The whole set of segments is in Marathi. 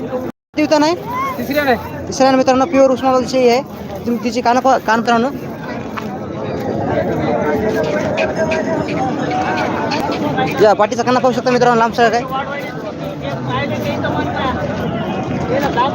देवता नाही? तिसऱ्या नाही. तिसऱ्या मित्रांनो प्युअर उस्मानाबाद शेळी आहे. तुम्ही तिची कान कान मित्रांनो. या पाठीचा काना पाहू शकता मित्रांनो लांब सगळं काय?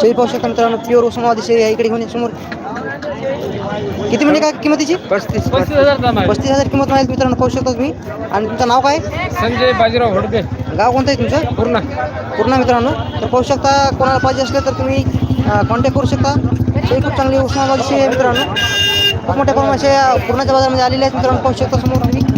शेळी पाहू शकता मित्रांनो प्युअर उस्मानाबादी शेळी आहे. इकडे घेऊन या समोर. किती म्हणजे काय किंमतीची पस्तीस. पस्तीस हजार पस्तीस हजार किंमत माहिती मित्रांनो पाहू शकता तुम्ही. आणि तुमचं नाव काय? संजय बाजीराव होडके गाव कोणतं आहे तुमचं? पूर्ण. पूर्ण मित्रांनो. तर पाहू शकता कोणाला पाहिजे असले तर तुम्ही कॉन्टॅक्ट करू शकता. शेळी खूप चांगली उस्मानाबादी शेळी आहे मित्रांनो. खूप मोठ्या प्रमाणात पूर्णाच्या बाजारामध्ये आलेल्या आहेत मित्रांनो पाहू शकता समोर तुम्ही.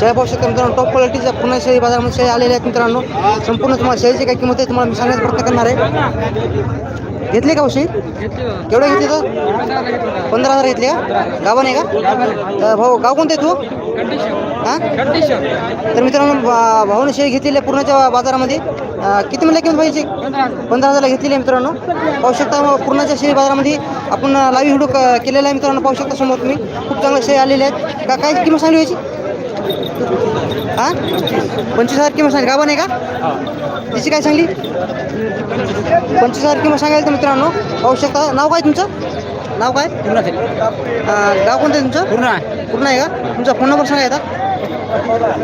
शेळ्या पाहू शकता मित्रांनो टॉप क्वालिटीच्या पूर्ण शेळी बाजारामध्ये शेळी आलेल्या आहेत मित्रांनो. संपूर्ण तुम्हाला शेळीची काय किंमत आहे तुम्हाला मी सांगण्याचा प्रयत्न करणार आहे. घेतली का उशी केवढं घेतली तर पंधरा हजार घेतली का? गावा नाही का? भाऊ गाव कोणतं आहे तू? हां? तर मित्रांनो भाऊने शेळी घेतलेली आहे पूर्णाच्या बाजारामध्ये. किती म्हणलं किंमत पाहिजे पंधरा हजारला घेतलेली आहे मित्रांनो. पाहू शकता मग पूर्णाच्या शेळी बाजारामध्ये आपण लाईव्ह व्हिडिओ क- केलेला आहे मित्रांनो. पाहू शकता समोर तुम्ही. खूप चांगल्या शेळी आलेल्या आहेत. का काय किंमत सांगली याची? हां? पंचवीस हजार किंमत सांगली. गाभा नाही का? तिची काय सांगली? पंचवीस हजार किंमत सांगायला तर मित्रांनो पाहू शकता. नाव काय तुमचं? नाव काय? गाव कोणतं आहे तुमचं? पूर्ण पूर्ण आहे का? तुमचा फोन नंबर सांगा आता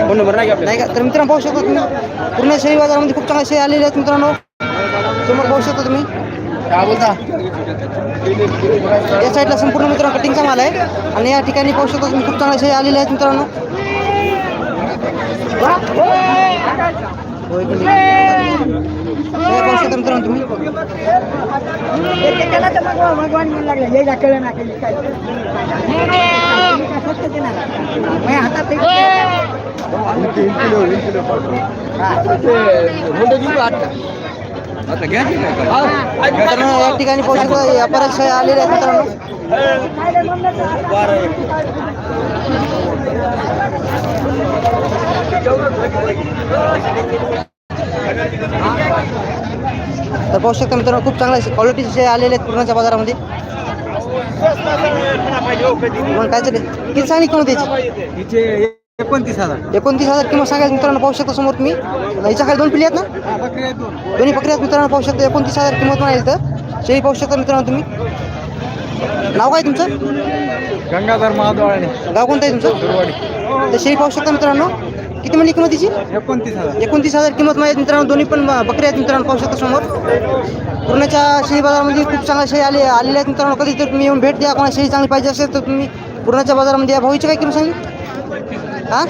फोन नंबर नाही नाही का? तर मित्रांनो पाहू शकता तुम्ही. पूर्ण शेळी बाजारामध्ये खूप चांगल्या शेळी आलेल्या आहेत मित्रांनो. समोर पाहू शकता तुम्ही. काय बोलता? या साईडला संपूर्ण मित्रांनो कटिंगचा माल आहे. आणि या ठिकाणी पाहू शकता तुम्ही खूप चांगल्या शेळी आलेल्या आहेत मित्रांनो. होय, इकडे. हे पाहू शकता तुम्ही मित्रांनो या ठिकाणी पाहू शकता आलेले शेळी आहेत मित्रांनो तर पाहू शकता मित्रांनो खूप चांगल्या क्वालिटीचे आलेले आहेत पूर्णाच्या बाजारामध्ये. मग काय चालेल? किती सांगली किंमत याची? हिचे एकोणतीस हजार. एकोणतीस हजार किंमत सांगायचं मित्रांनो पाहू शकता समोर तुम्ही. याच्या खाली दोन पिली आहेत ना? दोन्ही आहेत मित्रांनो पाहू शकता एकोणतीस हजार किंमत म्हणाली तर. शेळी पाहू शकता मित्रांनो तुम्ही. नाव काय तुमचं? गंगाधर महाद्वाळे गाव कोणतं आहे तुमचं? दुर्वाडी तर शेळी पाहू शकता मित्रांनो? किती म्हणली किंमत तिची? एकोणतीस हजार. एकोणतीस हजार किंमत माहिती मित्रांनो. दोन्ही पण बकरी आहेत मित्रांनो पाहू शकता समोर. पूर्णाच्या शेळी बाजारामध्ये खूप चांगल्या शेळी आले आलेल्या आहेत मित्रांनो. कधी तर तुम्ही येऊन भेट द्या. कोणा शेळी चांगली पाहिजे असेल तर तुम्ही पूर्णाच्या बाजारामध्ये या. भाऊची काय किंमत सांगली हां?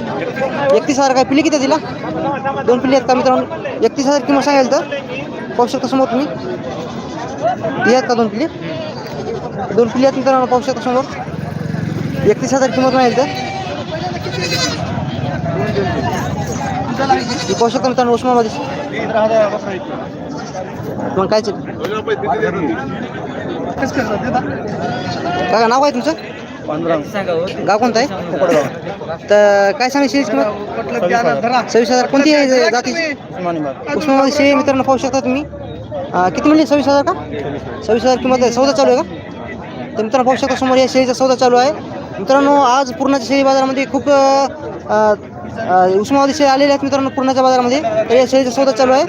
एकतीस हजार काय? पिली किती तिला? दोन पिल्ली आहेत का मित्रांनो? एकतीस हजार किंमत सांगाल तर? पाहू शकता समोर तुम्ही. ही आहेत का दोन पिल्ली? दोन पिल्ली आहेत मित्रांनो पाहू शकता समोर. एकतीस हजार किंमत नाही तर पाहू शकता मित्रांनो उस्मानाबादी मग काय काका नाव काय तुमचं? गाव कोणतं आहे? तर काय सांगा शेळीची किंमत? सव्वीस हजार. कोणती आहे जातीची? उस्मानाबादी शेळी मित्रांनो पाहू शकता तुम्ही. किती म्हणजे सव्वीस हजार का? सव्वीस हजार किंमत आहे. चौदा चालू आहे का? तर मित्रांनो पाहू शकता समोर या शेळीचा सौदा चालू आहे. मित्रांनो आज पूर्णाच्या शेळी बाजारामध्ये खूप अं, उस्मानाबादी शेळी आलेल्या आहेत मित्रांनो पूर्णाच्या बाजारामध्ये. तर या शेळीचा सौदा चालू आहे.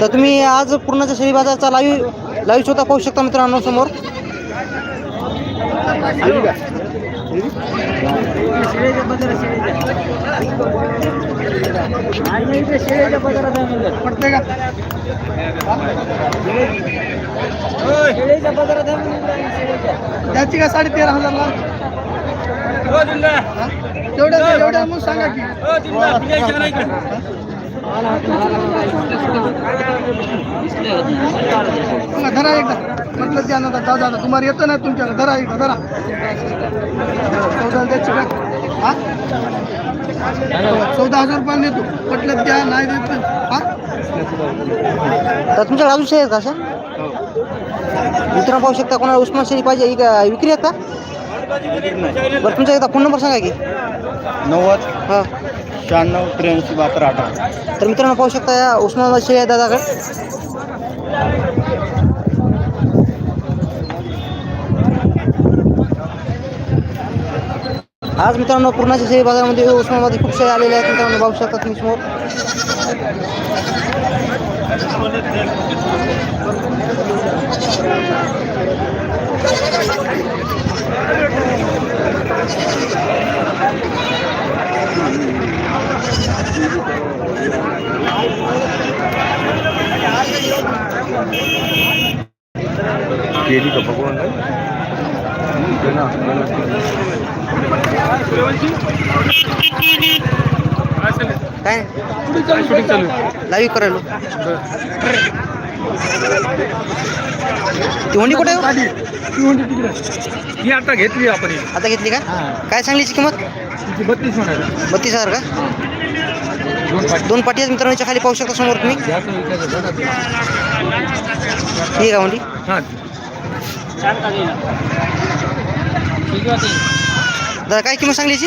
तर तुम्ही आज पूर्णाच्या शेळी बाजाराचा लाईव्ह लाईव्ह स्वतः पाहू शकता मित्रांनो समोर. त्याची का साडे तेरा हजार तेवढ्या एवढ्या मग सांगा की. सांगा, धरा एकदा. म्हटलं त्या दादा दादा तुम्हाला येतं ना तुमच्याकडे. धरा एकदा धरा. चौदा द्यायची का? हा? चौदा हजार रुपयाला देतो पटलं द्या नाही देत हा? तर तुमच्याकडे अजून आहेत का अशा मित्रांनो पाहू शकता कोणाला उस्मान शेळी पाहिजे ही का विक्री आहेत का? बरं तुमचा एकदा फोन नंबर सांगा की. नव्वद हां. शहाण्णव त्र्याऐंशी बहात्तर अठरा तर मित्रांनो पाहू शकता या उस्मानाबाद शेळी आहे दादाकडे. आज मित्रांनो पूर्णाच्या शेळी बाजारामध्ये उस्मानाबादी खूप शेळी आलेल्या आहेत. मित्रांनो पाहू शकता तुम्ही समोर. केली का? काय? लाईव्ह करायलो ती कुठे आहे? हो? आता घेतली आपण ही. आता घेतली का? काय सांगलीची किंमत? तिची बत्तीस म्हणाली बत्तीस हजार का? दोन पाठी दोन पाठी आहेत मित्रांनो याच्या खाली पाहू शकता समोर तुम्ही. जास्त विकायचं बघा ते. ठीक आहे होंडी हा. दादा काय किंमत सांगली याची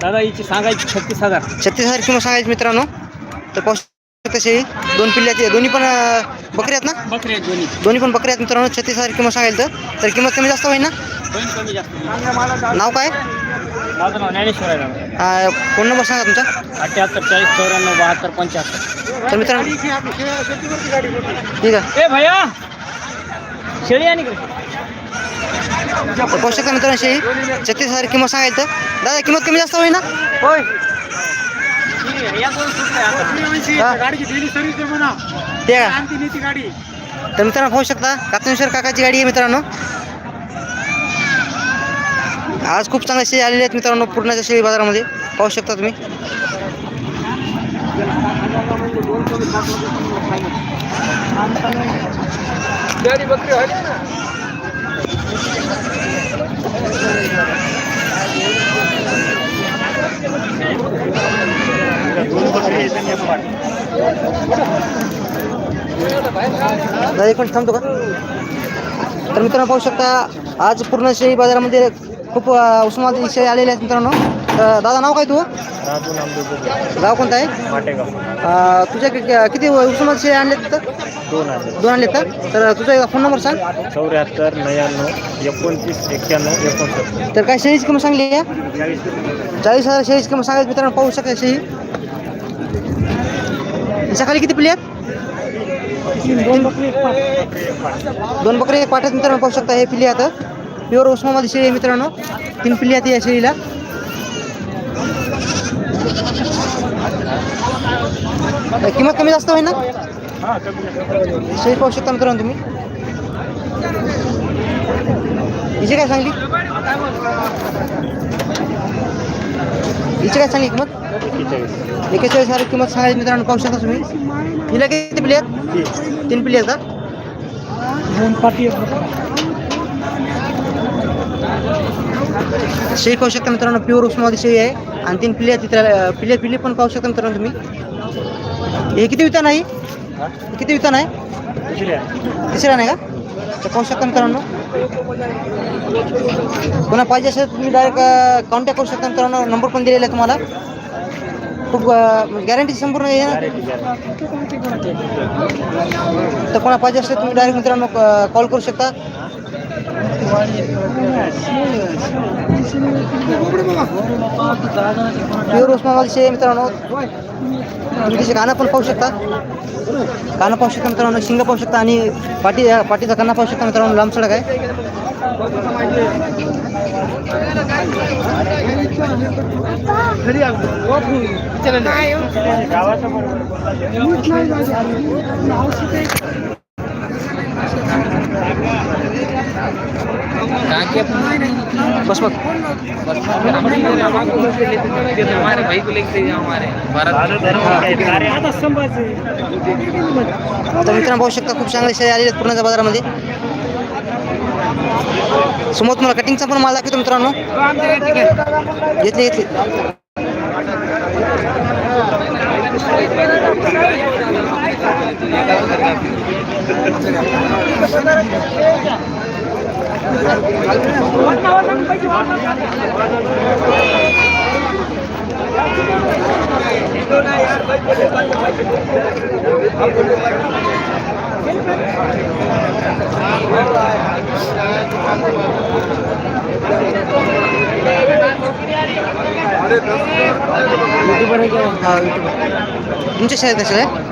दादा हिची सांगायची छत्तीस हजार. छत्तीस हजार किंमत सांगायची मित्रांनो. तर शकता शेळी दोन पिल्ल्याची दोन्ही पण बकरी आहेत ना? बकरी आहेत दोन्ही. दोन्ही पण बकरी आहेत मित्रांनो. छत्तीस हजार किंमत सांगायला तर. किंमत कमी जास्त होईल ना? दोन कमी जास्त. नाव काय? माझं नाव ज्ञानेश्वर आहे फोन नंबर सांगा तुमचा. अठ्याहत्तर चाळीस चौऱ्याण्णव बहात्तर पंच्याहत्तर. तर मित्रांनो. ठीक आहे. भैया! शेळी आणि तर पाहू शकता मित्रांनो शेळी छत्तीस हजार किंमत सांगायला तर दादा किंमत कमी जास्त होईल ना? होय. ते? तर मित्रांनो पाहू शकता कातनेश्वर काकाची गाडी आहे मित्रांनो. आज खूप चांगल्या शेळी आलेल्या आहेत मित्रांनो पूर्णाच्या शेळी बाजारामध्ये. पाहू शकता तुम्ही. गाडी बकरी व्हायली ना. दादा एक मिनिट थांबतो का? तर मित्रांनो पाहू शकता आज पूर्ण शेळी बाजारामध्ये खूप उस्मानाबादी शेळी आलेल्या आहेत मित्रांनो. तर दादा नाव काय तू गाव कोणतं आहे? तुझ्या कि- किती उस्मानाबादी शेळी आणले तिथं? दोन हजार. दोन आणलेत का? तर तुझा फोन नंबर सांग. चौऱ्याहत्तर नव्याण्णव एकोणतीस एक्क्याण्णव एकोणसत्तर. तर काय शेळीची किंमत सांगली आहे चाळीस हजार. शेळीची किंमत सांगायची मित्रांनो पाहू शकता शेळी. खाली किती पिल्ली आहेत? दोन बकरी एक पाठ्यात मित्रांनो पाहू शकता हे पिल्ली आता. प्युअर उस्मामध्ये शेळी आहे मित्रांनो. तीन पिल्ली आहेत या शेळीला. किंमत कमी जास्त होईल ना? हां पाहू शकता मित्रांनो तुम्ही. हिची काय सांगली? हिची काय सांगली किंमत? एकेचाळीस हजार किंमत सांगायची मित्रांनो पाहू शकता तुम्ही. हिला किती प्लेयर तीन प्लेयर का दोन पाठी शेळी पाहू शकता मित्रांनो प्युअर उस्मामध्ये शेळी आहे. आणि तीन पिल्ली आहेत तिथे पिल्ले पिल्ली पण पाहू शकता मित्रांनो तुम्ही. हे किती विता नाही किती नाही? दुसऱ्या तिसरा नाही का? तर पाहू शकता मित्रांनो. कोणा पाहिजे असेल तुम्ही डायरेक्ट कॉन्टॅक्ट करू शकता मित्रांनो. नंबर पण दिलेला आहे तुम्हाला. खूप गॅरंटी संपूर्ण आहे ना? तर कोणा पाहिजे असेल तुम्ही डायरेक्ट मित्रांनो कॉल करू शकता. प्युअर उस्मानाबादी शेळी आहे मित्रांनो. तिचे गाणं कानं पण पाहू शकता. कानं पाहू शकता मित्रांनो. शिंग पाहू शकता आणि पाठी पाठीचा काना पाहू शकता मित्रांनो. लांब सडक आहे. गावाचं बस बस बघ हमारे भाई को लेके हमारे झालं तर मित्रांनो पाहू शकता खूप चांगले शेळी आलेले आहेत पूर्णाच्या बाजारामध्ये. समोर तुम्हाला कटिंगचा पण माल दाखवतो मित्रांनो. घेतली घेतली. हा युट्यूब तुमच्या शाळेत कसे आहे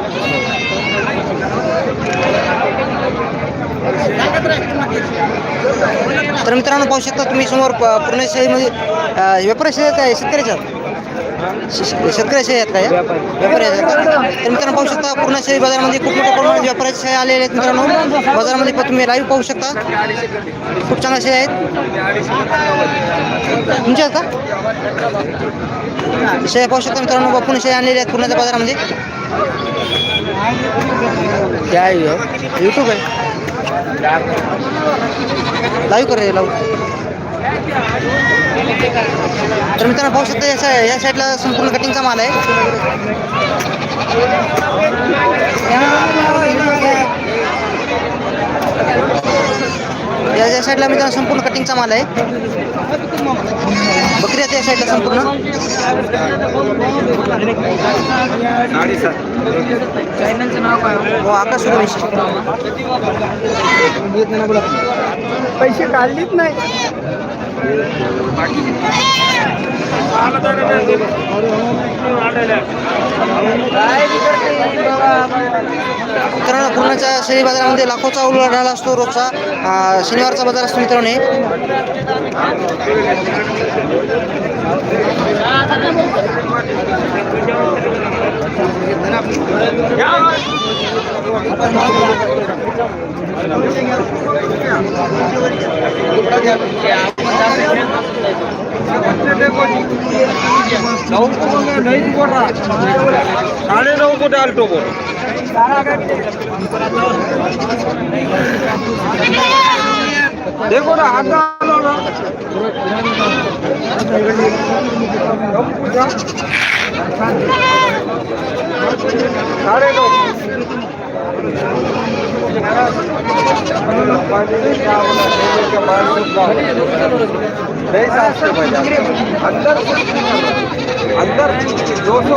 तर मित्रांनो पाहू शकता तुम्ही समोर पूर्ण शाळेमध्ये अं, व्यापारी शाळेत काय शेतकऱ्याच्या शेतकऱ्या शाळी आहेत. काय व्यापारी? तर मित्रांनो पाहू शकता पूर्ण शाही बाजारामध्ये खूप मोठ्या प्रमाणात व्यापाऱ्याच्या शाळा आलेल्या आहेत मित्रांनो. बाजारामध्ये पण तुम्ही लाईव्ह पाहू शकता. खूप चांगल्या शाळा आहेत. तुमच्या का? शेळ्या पाहू शकता मित्रांनो पूर्ण शेळ्या आणलेल्या आहेत पूर्णाच्या बाजारामध्ये. काय यूट्यूब आहे. लाईव्ह कर लाईव्ह तर मित्रांनो पाहू शकता या साईड या साईडला संपूर्ण कटिंगचा माल आहे. या या साईडला मित्रांनो संपूर्ण कटिंगचा माल आहे. बकरी आहेत या साईडला संपूर्ण हो आकाश पैसे काढलीच नाही. मित्रांनो पूर्णच्या शहरी बाजारामध्ये लाखोचा उलाढाल असतो रोजचा. शनिवारचा बाजार असतो मित्रांनो. हे. साडे नऊ कुठे आलतो बोल देखो ना आता आलो ना साडे नऊ अंदर अंदर दो सौ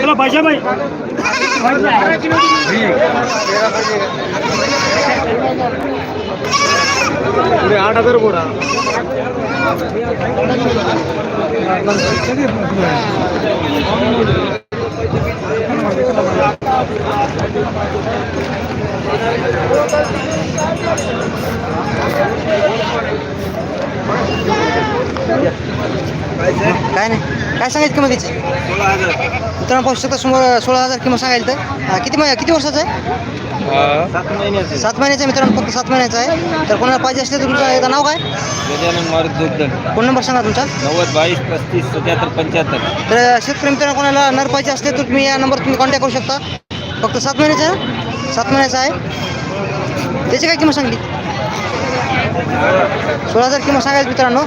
चला भाषा भाई आठ हजार बोला. काय नाही. काय सांगायची किंमत त्याची मित्रांनो पाहू शकता समोर सोळा हजार किंमत सांगायला तर. किती महिना किती वर्षाचं आहे? सात महिन्याचे सात महिन्याचं आहे मित्रांनो फक्त सात महिन्याचं आहे. तर कोणाला पाहिजे असले तर तुमचं एकदा नाव काय? गजानन मारुत फोन नंबर सांगा तुमचा. नव्वद बावीस पस्तीस सत्याहत्तर पंच्याहत्तर. तर शेतकरी मित्रांनो कोणाला नर पाहिजे असले तर तुम्ही या नंबर तुम्ही कॉन्टॅक्ट करू शकता. फक्त सात महिन्याचं आहे ना? सात महिन्याचं आहे. त्याची काय किंमत सांगली? सोळा हजार किंमत सांगायचं मित्रांनो.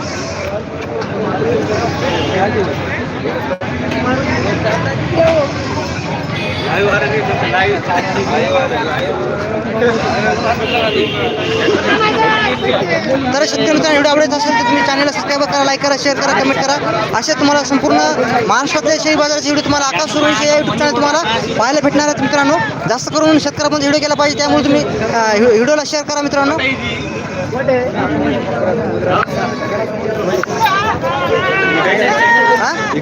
तर शेतकरी मित्रांनो व्हिडिओ आवडत असेल तर तुम्ही चॅनलला सबस्क्राईब करा लाईक करा शेअर करा कमेंट करा. असे तुम्हाला संपूर्ण महाराष्ट्रातल्या शेळी बाजाराचे व्हिडिओ तुम्हाला आकाश सुरवणीचे या यूट्यूब चॅनल तुम्हाला पाहायला भेटणार आहेत मित्रांनो. जास्त करून शेतकऱ्यापर्यंत व्हिडिओ केला पाहिजे त्यामुळे तुम्ही व्हिडिओला शेअर करा मित्रांनो.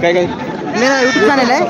काय काय? मेरा यूट्यूब चॅनल आहे